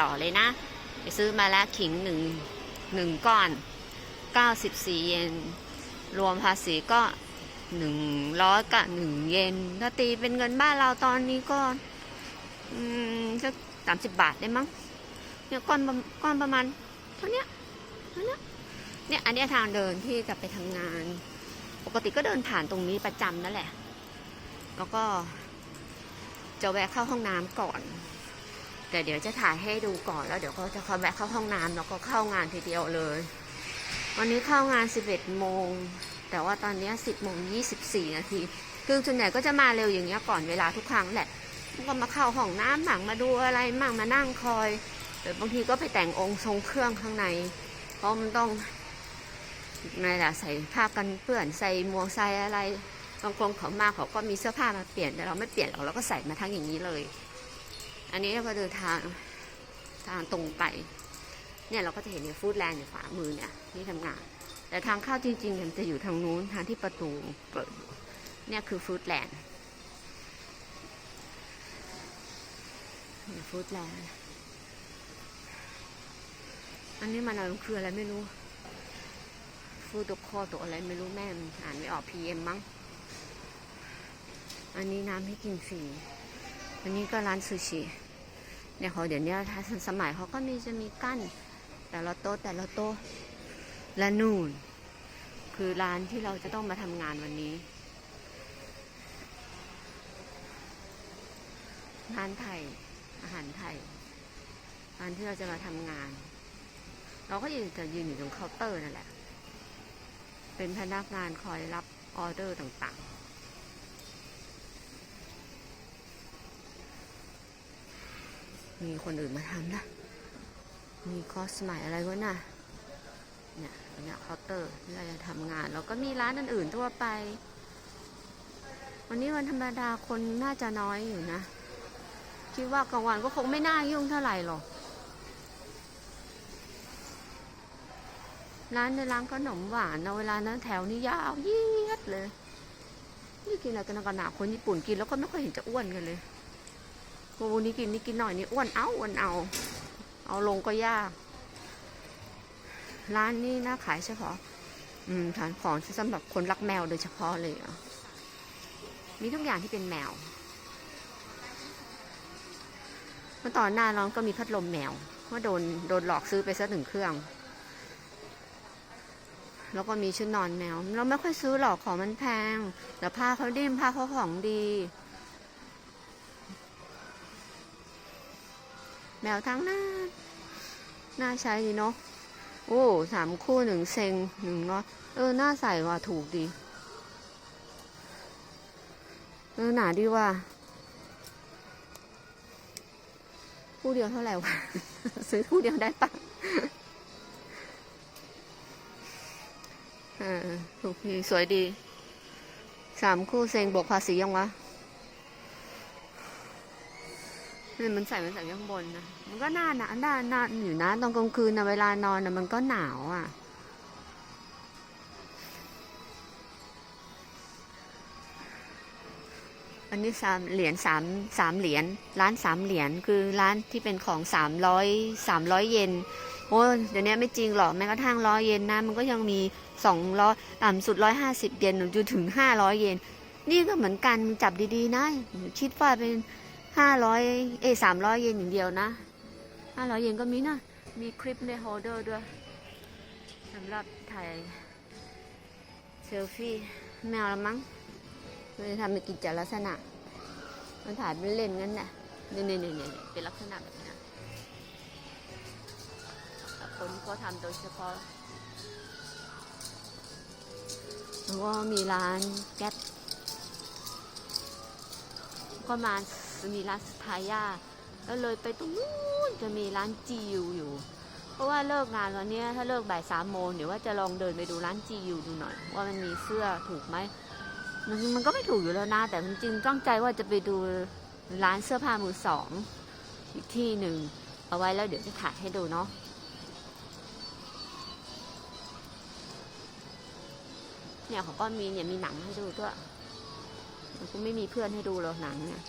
ต่อเลยนะ ไปซื้อมาแล้วขิงหนึ่งหนึ่งก้อน 94 เยน รวมภาษีก็ 100กับ1 เยน ถ้าตีเป็นเงินบ้านเราตอนนี้ก็อืมสักสามสิบบาทได้มั้ง เนี่ยก้อนก้อนประมาณเท่านี้เท่านี้เนี่ยอันนี้ทางเดินที่จะไปทำงาน ปกติก็เดินผ่านตรงนี้ประจำนั่นแหละ แล้วก็จะแวะเข้าห้องน้ำก่อน แต่เดี๋ยวจะถ่ายให้ดูก่อนแล้วเดี๋ยวก็จะขอแวะเข้าห้องน้ำแล้วก็เข้างานทีเดียวเลย วันนี้เข้างาน 11 โมง แต่ว่าตอนนี้ 10โมง24 นาที คือส่วนใหญ่ก็จะมาเร็วอย่างเงี้ยก่อนเวลาทุกครั้งแหละก็มาเข้าห้องน้ำหมั่งมาดูอะไรหมั่งมานั่งคอยหรือบางทีก็ไปแต่งองค์ทรงเครื่องข้างใน เพราะมันต้องไงล่ะใส่ผ้ากันเปื้อนใส่หมวกใส่อะไรบางคนเขามาเขาก็มีเสื้อผ้ามาเปลี่ยนแต่เราไม่เปลี่ยนหรอกเราก็ใส่มาทั้งอย่างนี้เลย อันนี้เราก็เดินทางทางตรงไป เนี่ยเราก็จะเห็นในฟู้ดแลนด์อยู่ขวามือเนี่ยที่ทำงาน แต่ทางเข้าจริงๆมันจะอยู่ทางนู้นทางที่ประตูเปิดเนี่ยคือฟู้ดแลนด์ฟู้ดแลนด์อันนี้มันอะไรคืออะไรไม่รู้ฟูดคอตัวอะไรไม่รู้แม่มันอ่านไม่ออก PM มั้ง อันนี้น้ำให้กินฟรี อันนี้ก็ร้านซูชิ เนี่ยเขาเดี๋ยวนี้ทันสมัยเขาก็มีจะมีกั้น แต่ละโต๊ะแต่ละโต๊ะและนู่น คือร้านที่เราจะต้องมาทำงานวันนี้ร้านไทย อาหารไทยร้านที่เราจะมาทำงาน เราก็ยืนจะยืนอยู่ตรงเคาน์เตอร์นั่นแหละ เป็นพนักงานคอยรับออเดอร์ต่างๆ มีคนอื่นมาทำนะ มีคอสใหม่อะไรวะน่ะเนี่ยเนี่ยเคาน์เตอร์ที่เราจะทำงาน แล้วก็มีร้านอื่นๆทั่วไป วันนี้วันธรรมดาคนน่าจะน้อยอยู่นะคิดว่ากลางวันก็คงไม่น่ายุ่งเท่าไหร่หรอก ร้านในร้านขนมหวานนะเวลานั้นแถวนี้ยาวเยียดเลย นี่กินอะไรกันกันหนาคนญี่ปุ่นกินแล้วก็ไม่ค่อยเห็นจะอ้วนกันเลย โอ้นี่กินนี่กินหน่อยนี่อ้วนเอาอ้วนเอา เอาลงก็ยาก ร้านนี้น่าขายเฉพาะ อืมฐานของที่สำหรับคนรักแมวโดยเฉพาะเลยอะมีทุกอย่างที่เป็นแมว เมื่อตอนหน้าร้อนก็มีพัดลมแมวว่าโดนโดนหลอกซื้อไปสักหนึ่งเครื่อง แล้วก็มีชุดนอนแมว เราไม่ค่อยซื้อหรอกของมันแพง แต่ผ้าเขาดิ้มผ้าเขาของดี แมวทั้งหน้าน่าใช้ดีเนาะ โอ้สามคู่หนึ่งเซงหนึ่งเนาะเออ น่าใส่ว่ะถูกดี เออ หนาดีว่ะคู่เดียวเท่าไหร่วะ ซื้อคู่เดียวได้ปะเออถูกดี สวยดี สามคู่เซงบวกภาษียังวะ นี่มันใส่มันใส่ข้างบนนะ มันก็หน้าหนาหน้าหน้าอยู่นะตอนกลางคืนนะเวลานอนนะมันก็หนาวอะ อันนี้สามเหรียญสามสามเหรียญร้านสามเหรียญคือร้านที่เป็นของสามร้อยสามร้อยเยนโอ้เดี๋ยวนี้ไม่จริงหรอกแม้กระทั่งร้อยเยนนะมันก็ยังมีสองร้อยต่ำสุดร้อยห้าสิบเยนจนถึงห้าร้อยเยนนี่ก็เหมือนกันจับดีๆนะคิดว่าเป็น ห้าร้อยเอสามร้อยเยนอย่างเดียวนะห้าร้อยเยนก็มีนะ มีคลิปในโฮลเดอร์ด้วยสำหรับถ่ายเซลฟี่แมวละมั้งมันจะทำเป็นกิจลักษณะ มันถ่ายเป็นเล่นงั้นน่ะนี่นี่นี่นี่เป็นลักษณะแบบนี้แต่คนเขาทำโดยเฉพาะแล้วก็มีร้านแก๊สก็มา จะมีร้านสทายาแล้วเลยไปตรงนู้นจะมีร้านจิวอยู่ เพราะว่าเลิกงานวันนี้ถ้าเลิกบ่ายสามโมงเดี๋ยวว่าจะลองเดินไปดูร้านจิวดูหน่อย ว่ามันมีเสื้อถูกไหมมันมันก็ไม่ถูกอยู่แล้วนะแต่จริงๆตั้งใจว่าจะไปดูร้านเสื้อผ้ามือสองอีกที่หนึ่งเอาไว้แล้วเดี๋ยวจะถ่ายให้ดูเนาะเนี่ยเขาก็มีเนี่ยมีหนังให้ดูด้วยก็ไม่มีเพื่อนให้ดูหรอกหนังเนี่ย